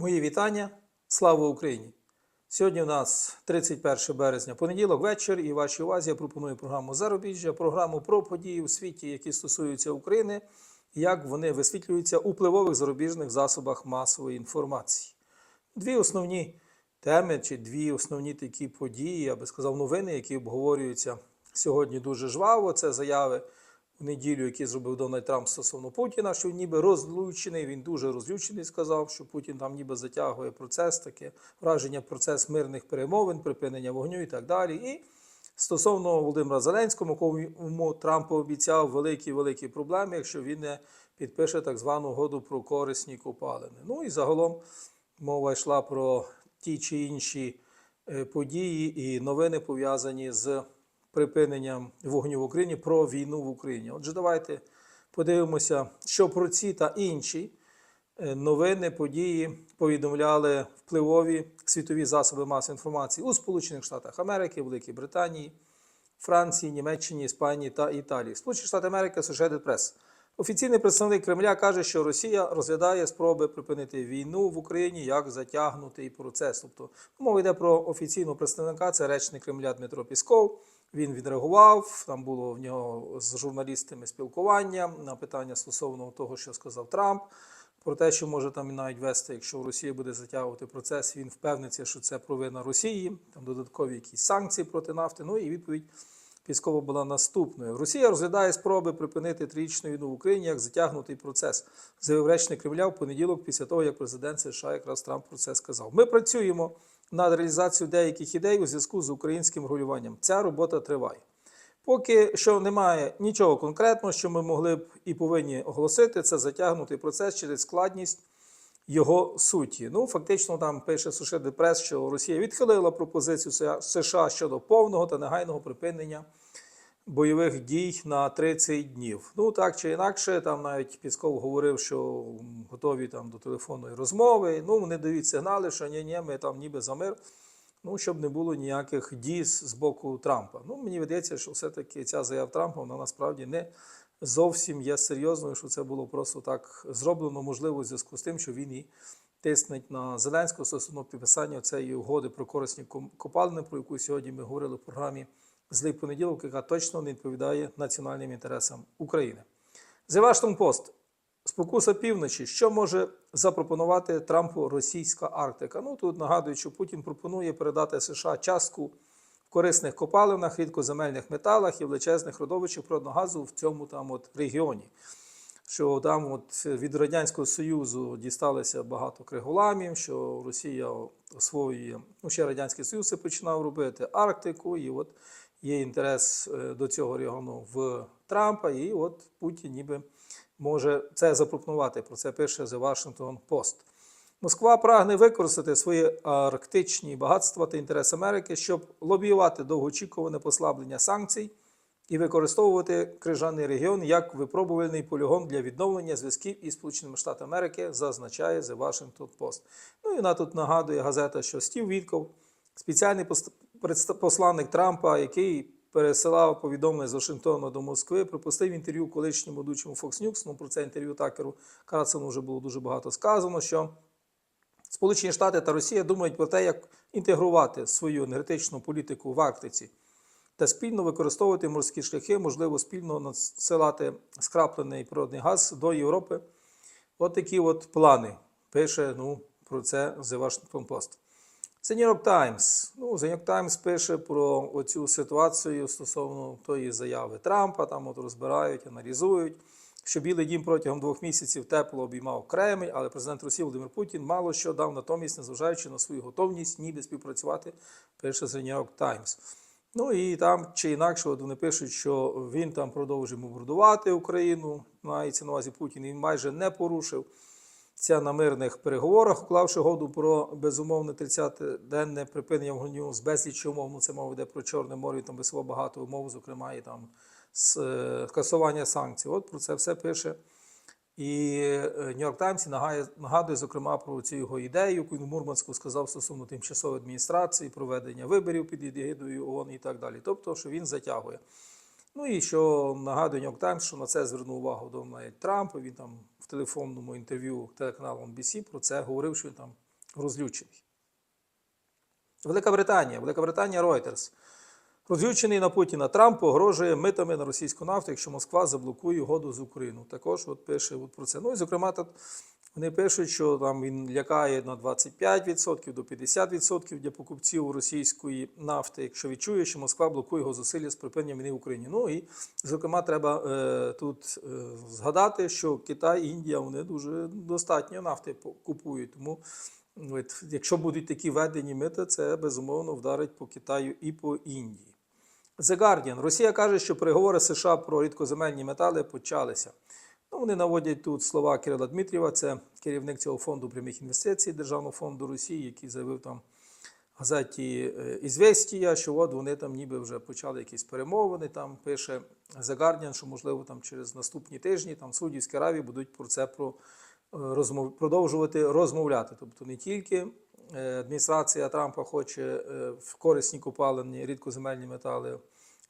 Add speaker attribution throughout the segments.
Speaker 1: Мої вітання. Слава Україні! Сьогодні у нас 31 березня, понеділок, вечір, і вашій увазі я пропоную програму Зарубіжжя, програму про події у світі, які стосуються України, як вони висвітлюються у впливових зарубіжних засобах масової інформації. Дві основні теми чи дві основні такі події, я би сказав, новини, які обговорюються сьогодні дуже жваво. Це заяви в неділю, які зробив Дональд Трамп стосовно Путіна, що ніби розлучений. Він дуже розлючений, сказав, що Путін там ніби затягує процес, таке враження, процес мирних перемовин, припинення вогню і так далі. І стосовно Володимира Зеленського, якому Трамп обіцяв великі великі проблеми, якщо він не підпише так звану угоду про корисні копалини. Ну і загалом мова йшла про ті чи інші е, події і новини пов'язані з припиненням вогню в Україні про війну в Україні. Отже, давайте подивимося, що про ці та інші е, новини, події повідомляли впливові світові засоби масової інформації у Сполучених Штатах Америки, Великій Британії, Франції, Німеччині, Іспанії та Італії. Сполучені Штати Америки, Associated Press. Офіційний представник Кремля каже, що Росія розглядає спроби припинити війну в Україні як затягнутий процес. Тобто мова йде про офіційного представника, це речник Кремля Дмитро Пісков. Він відреагував. Там було в нього з журналістами спілкування на питання стосовно того, що сказав Трамп. Про те, що може там і навіть вести, якщо Росія буде затягувати процес, він впевниться, що це провина Росії, там додаткові якісь санкції проти нафти. Ну і відповідь Піскова була наступною. Росія розглядає спроби припинити трирічну війну в Україні як затягнутий процес, заявив речник Кремля в понеділок, після того, як президент США якраз Трамп про це сказав. Ми працюємо над реалізацією деяких ідей у зв'язку з українським регулюванням. Ця робота триває. Поки що немає нічого конкретного, що ми могли б і повинні оголосити, це затягнутий процес через складність його суті. Ну, фактично, там пише Сушеди Прес, що Росія відхилила пропозицію США щодо повного та негайного припинення бойових дій на 30 днів. Ну так чи інакше, там навіть Пісков говорив, що готові там до телефонної розмови. Ну, вони дають сигнали, що ні, ні, ми там ніби за мир. Ну, щоб не було ніяких дій з боку Трампа. Ну, мені видається, що все-таки ця заява Трампа вона насправді не зовсім є серйозною, що це було просто так зроблено, можливо, у зв'язку з тим, що він і тиснеть на Зеленського стосовно підписання цієї угоди про корисні копалини, про яку сьогодні ми говорили в програмі Злий понеділок, яка точно не відповідає національним інтересам України. The Washington Post. Спокуса півночі, що може запропонувати Трампу російська Арктика? Ну тут нагадую, що Путін пропонує передати США частку в корисних копалинах, рідкоземельних металах і величезних родовищах природного газу в цьому там от регіоні. Що там от від Радянського Союзу дісталося багато криголамів, що Росія освоює, ну ще Радянський Союз починав робити Арктику, і от є інтерес е, до цього регіону в Трампа, і от Путін ніби може це запропонувати. Про це пише The Washington Post. Москва прагне використати свої арктичні багатства та інтерес Америки, щоб лобіювати довгоочікуване послаблення санкцій і використовувати крижаний регіон як випробувальний полігон для відновлення зв'язків із Сполученими Штатами Америки, зазначає The Washington Post. Ну і вона тут нагадує газета, що Стів Вітков, спеціальний посланник Трампа, який пересилав повідомлення з Вашингтона до Москви, припустив інтерв'ю колишньому ведучому Fox News, ну про це інтерв'ю Такеру Карцену вже було дуже багато сказано, що Сполучені Штати та Росія думають про те, як інтегрувати свою енергетичну політику в Арктиці та спільно використовувати морські шляхи, можливо, спільно надсилати скраплений природний газ до Європи. От такі от плани пише ну, про це The Washington Post. The New York Times. Ну, The New York Times пише про оцю ситуацію стосовно тої заяви Трампа. Там от розбирають, аналізують, що Білий дім протягом двох місяців тепло обіймав Кремль, але президент Росії Володимир Путін мало що дав натомість, незважаючи на свою готовність, ніби співпрацювати, пише The New York Times. Ну і там чи інакше от вони пишуть, що він там продовжує бомбардувати Україну. Мається на увазі Путін, він майже не порушив на мирних переговорах, уклавши году про безумовне 30-денне припинення вогню з безліч умов. Ну, це мова йде про Чорне море, там весело багато умов, зокрема, і там скасування санкцій. От про це все пише. І Нью-Йорк Таймс нагадує, зокрема, про цю його ідею, яку він Мурманську сказав стосовно тимчасової адміністрації, проведення виборів під егідою ООН і так далі. Тобто, що він затягує. Ну і що нагадує Нью-Йорк Таймс, що на це звернув увагу Дональд Трамп. Він там в телефонному інтерв'ю телеканалу NBC про це говорив, що він там розлючений. Велика Британія, Велика Британія Reuters. Розлючений на Путіна Трамп погрожує митами на російську нафту, якщо Москва заблокує угоду з Україною. Також от пише от про це. Ну і зокрема, тут вони пишуть, що там він лякає на 25% до 50% для покупців російської нафти, якщо відчує, що Москва блокує його зусилля з припинення війни в Україні. Ну і зокрема, треба е, тут е, згадати, що Китай, Індія вони дуже достатньо нафти купують. Тому от, якщо будуть такі введені мити, це безумовно вдарить по Китаю і по Індії. The Guardian. Росія каже, що переговори США про рідкоземельні метали почалися. Ну, вони наводять тут слова Кирила Дмитрієва, це керівник цього фонду прямих інвестицій Державного фонду Росії, який заявив там газеті е, «Ізвестія», що от вони там ніби вже почали якісь перемовини. Там пише The Guardian, що можливо там через наступні тижні там в Саудівській Аравії будуть про це про, е, розмов, продовжувати розмовляти. Тобто не тільки е, адміністрація Трампа хоче в корисні копалені рідкоземельні метали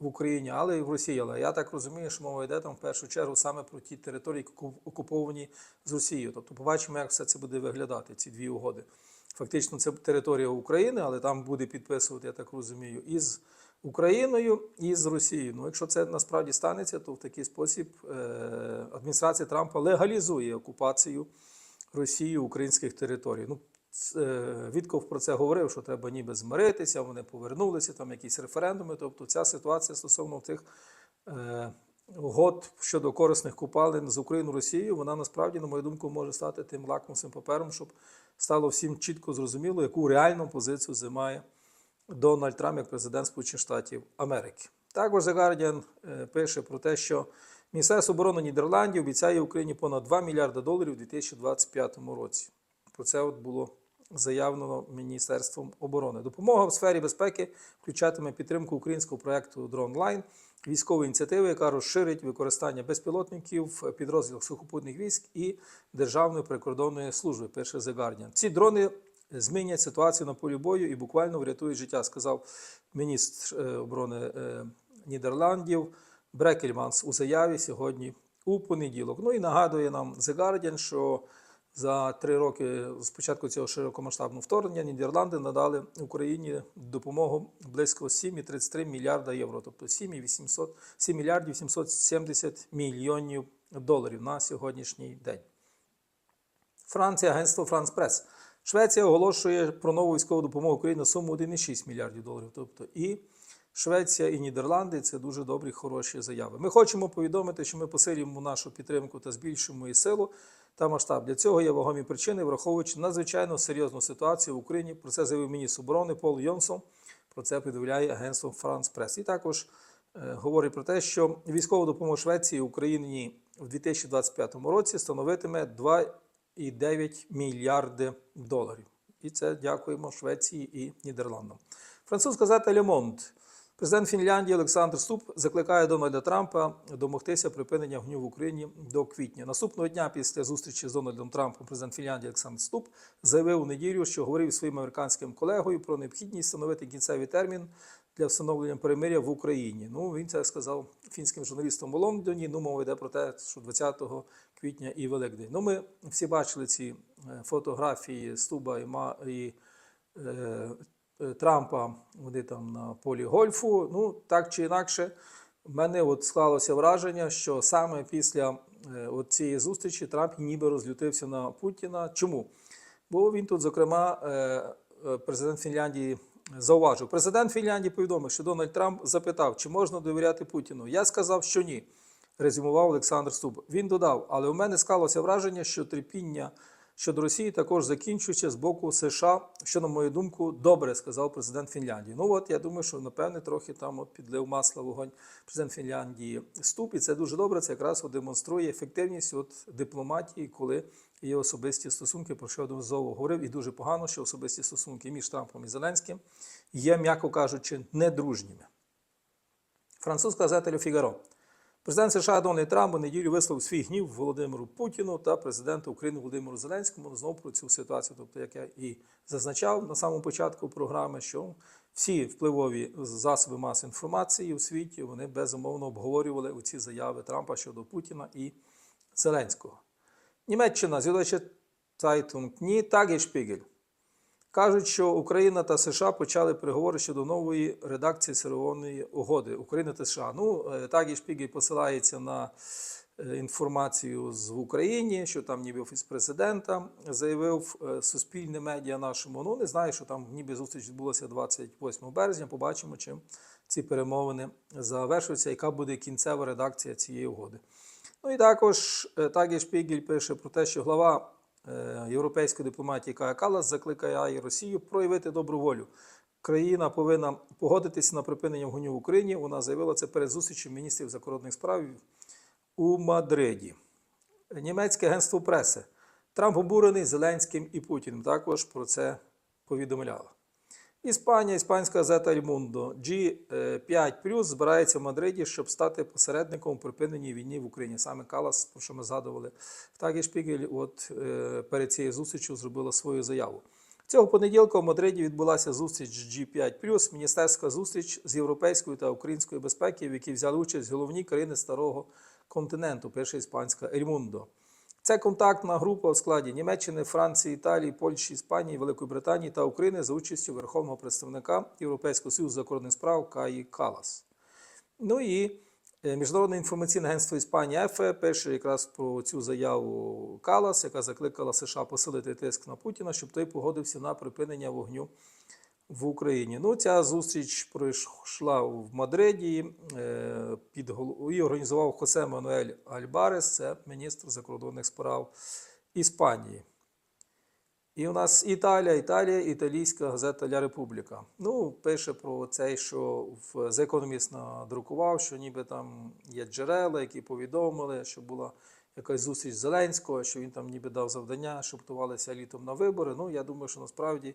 Speaker 1: в Україні, але і в Росії. Але я так розумію, що мова йде там в першу чергу саме про ті території, які окуповані з Росією. Тобто, побачимо, як все це буде виглядати, ці дві угоди. Фактично, це територія України, але там буде підписувати, я так розумію, і з Україною, і з Росією. Ну, якщо це насправді станеться, то в такий спосіб е, адміністрація Трампа легалізує окупацію Росії українських територій. Ну, Вітков про це говорив, що треба ніби змиритися, вони повернулися, там якісь референдуми. Тобто ця ситуація стосовно тих е, угод щодо корисних купалин з Україною Росією, вона насправді, на мою думку, може стати тим лакмусовим папером, щоб стало всім чітко зрозуміло, яку реальну позицію займає Дональд Трамп як президент Сполучених Штатів Америки. Також The Guardian е, пише про те, що Міністерство оборони Нідерландів обіцяє Україні понад 2 мільярди доларів у 2025 році. Про це от було заявлено Міністерством оборони. Допомога в сфері безпеки включатиме підтримку українського проєкту DroneLine, військової ініціативи, яка розширить використання безпілотників в сухопутних військ і Державної прикордонної служби. Пише The Guardian. Ці дрони змінять ситуацію на полі бою і буквально врятують життя, сказав міністр е, оборони е, Нідерландів Брекельманс у заяві сьогодні у понеділок. Ну і нагадує нам The Guardian, що за три роки з початку цього широкомасштабного вторгнення Нідерланди надали Україні допомогу близько 7,33 мільярда євро, тобто 7,800 7 мільярдів 770 мільйонів доларів на сьогоднішній день. Франція, агентство Франс Прес. Швеція оголошує про нову військову допомогу Україні на суму 1,6 мільярдів доларів. Тобто і Швеція, і Нідерланди це дуже добрі, хороші заяви. Ми хочемо повідомити, що ми посилюємо нашу підтримку та збільшуємо її силу та масштаб. Для цього є вагомі причини, враховуючи надзвичайно серйозну ситуацію в Україні. Про це заявив міністр оборони Пол Йонсон. Про це повідомляє агентство Франс Прес. І також е, говорить про те, що військова допомога Швеції Україні в 2025 році становитиме 2,9 мільярди доларів. І це дякуємо Швеції і Нідерландам. Французька газета Monde. Президент Фінляндії Олександр Ступ закликає Дональда Трампа домогтися припинення вогню в Україні до квітня. Наступного дня після зустрічі з Дональдом Трампом президент Фінляндії Олександр Ступ заявив у неділю, що говорив своїм американським колегою про необхідність встановити кінцевий термін для встановлення перемиря в Україні. Ну він це сказав фінським журналістам у Лондоні. Ну, мова йде про те, що 20 квітня і Великдень. Ну, ми всі бачили ці е, фотографії Стуба і, Ма- і е, Трампа. Вони там на полі гольфу. Ну, так чи інакше, в мене от склалося враження, що саме після е, от цієї зустрічі Трамп ніби розлютився на Путіна. Чому? Бо він тут, зокрема, е, е, президент Фінляндії зауважив. Президент Фінляндії повідомив, що Дональд Трамп запитав, чи можна довіряти Путіну. Я сказав, що ні. Резюмував Олександр Стуб. Він додав, але у мене склалося враження, що терпіння щодо Росії також закінчується з боку США, що, на мою думку, добре сказав президент Фінляндії. Ну от я думаю, що напевне трохи там підлив масла вогонь президент Фінляндії Ступ, і це дуже добре. Це якраз демонструє ефективність от дипломатії, коли є особисті стосунки, про що одноразово говорив, і дуже погано, що особисті стосунки між Трампом і Зеленським є, м'яко кажучи, недружніми. Французька газета «Ле Фігаро». Президент США Дональд Трамп у неділю висловив свій гнів Володимиру Путіну та президенту України Володимиру Зеленському знову про цю ситуацію. Тобто, як я і зазначав на самому початку програми, що всі впливові засоби масової інформації у світі вони безумовно обговорювали ці заяви Трампа щодо Путіна і Зеленського. Німеччина Süddeutsche Zeitung, ні, Tagesspiegel. Кажуть, що Україна та США почали переговори щодо нової редакції сировинної угоди України та США. Ну, е, так і Шпігель посилається на е, інформацію з в Україні, що там ніби офіс президента заявив е, суспільне медіа нашому. Ну, не знаю, що там ніби зустріч відбулася 28 березня. Побачимо, чим ці перемовини завершуються, яка буде кінцева редакція цієї угоди. Ну і також Тагі Шпігель пише про те, що глава європейської дипломатії Кая Калас закликає Росію проявити добру волю. Країна повинна погодитися на припинення вогню в Україні. Вона заявила це перед зустрічю міністрів закордонних справ у Мадриді. Німецьке агентство преси. Трамп обурений Зеленським і Путіним. Також про це повідомляла. Іспанія, іспанська газета «El G5 збирається в Мадриді, щоб стати посередником у припиненні війни в Україні. Саме Калас, про що ми згадували, і Шпігель, от е, перед цією зустрічю зробила свою заяву. Цього понеділка в Мадриді відбулася зустріч G5+, міністерська зустріч з європейської та української безпеки, в якій взяли участь головні країни старого континенту, пише іспанська «El Mundo». Це контактна група у складі Німеччини, Франції, Італії, Польщі, Іспанії, Великої Британії та України за участю верховного представника Європейського союзу закордонних справ Каї Калас. Ну і е, Міжнародне інформаційне агентство Іспанія ЕФЕ пише якраз про цю заяву Калас, яка закликала США посилити тиск на Путіна, щоб той погодився на припинення вогню в Україні. Ну, ця зустріч пройшла в Мадриді е, під і організував Хосе Мануель Альбарес, це міністр закордонних справ Іспанії. І у нас Італія, Італія, італійська газета Ля Републіка. Ну, пише про це, що в Economist надрукував, що ніби там є джерела, які повідомили, що була якась зустріч Зеленського, що він там ніби дав завдання, щоб готувалися літом на вибори. Ну, я думаю, що насправді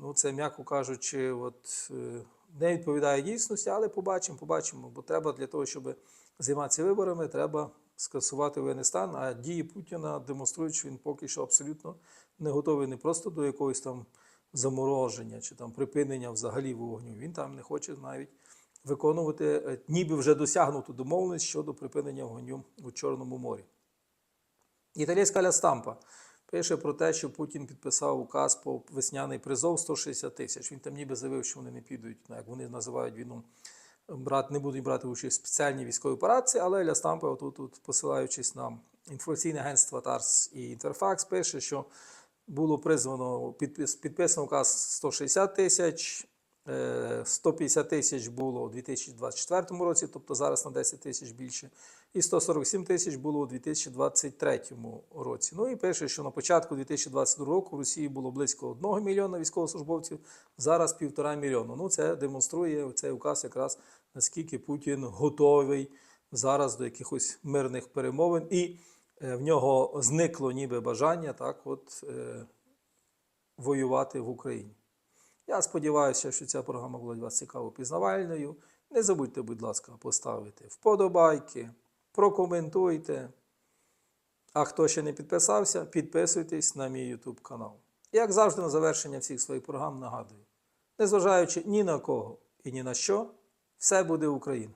Speaker 1: ну, це, м'яко кажучи, от, е, не відповідає дійсності, але побачимо, побачимо. Бо треба для того, щоб займатися виборами, треба скасувати воєнний стан. А дії Путіна демонструють, що він поки що абсолютно не готовий не просто до якогось там замороження чи там припинення взагалі вогню. Він там не хоче навіть виконувати, е, ніби вже досягнуту домовленість щодо припинення вогню у Чорному морі. Італійська Ля Стампа пише про те, що Путін підписав указ по весняний призов 160 тисяч. Він там ніби заявив, що вони не підуть, ну, як вони називають війну, брат, не будуть брати участь в спеціальній військовій операції, але Ля Стампа, отут, тут, посилаючись на інформаційне агентство Тарс і Інтерфакс, пише, що було призвано підпис, підписано указ 160 тисяч. Е, 150 тисяч було у 2024 році, тобто зараз на 10 тисяч більше, і 147 тисяч було у 2023 році. Ну і пише, що на початку 2022 року в Росії було близько 1 мільйона військовослужбовців, зараз півтора мільйона. Ну це демонструє цей указ якраз наскільки Путін готовий зараз до якихось мирних перемовин, і е, в нього зникло ніби бажання так, от, е, воювати в Україні. Я сподіваюся, що ця програма була для вас цікаво пізнавальною. Не забудьте, будь ласка, поставити вподобайки, прокоментуйте. А хто ще не підписався, підписуйтесь на мій YouTube канал. Як завжди, на завершення всіх своїх програм нагадую: незважаючи ні на кого і ні на що, все буде Україна.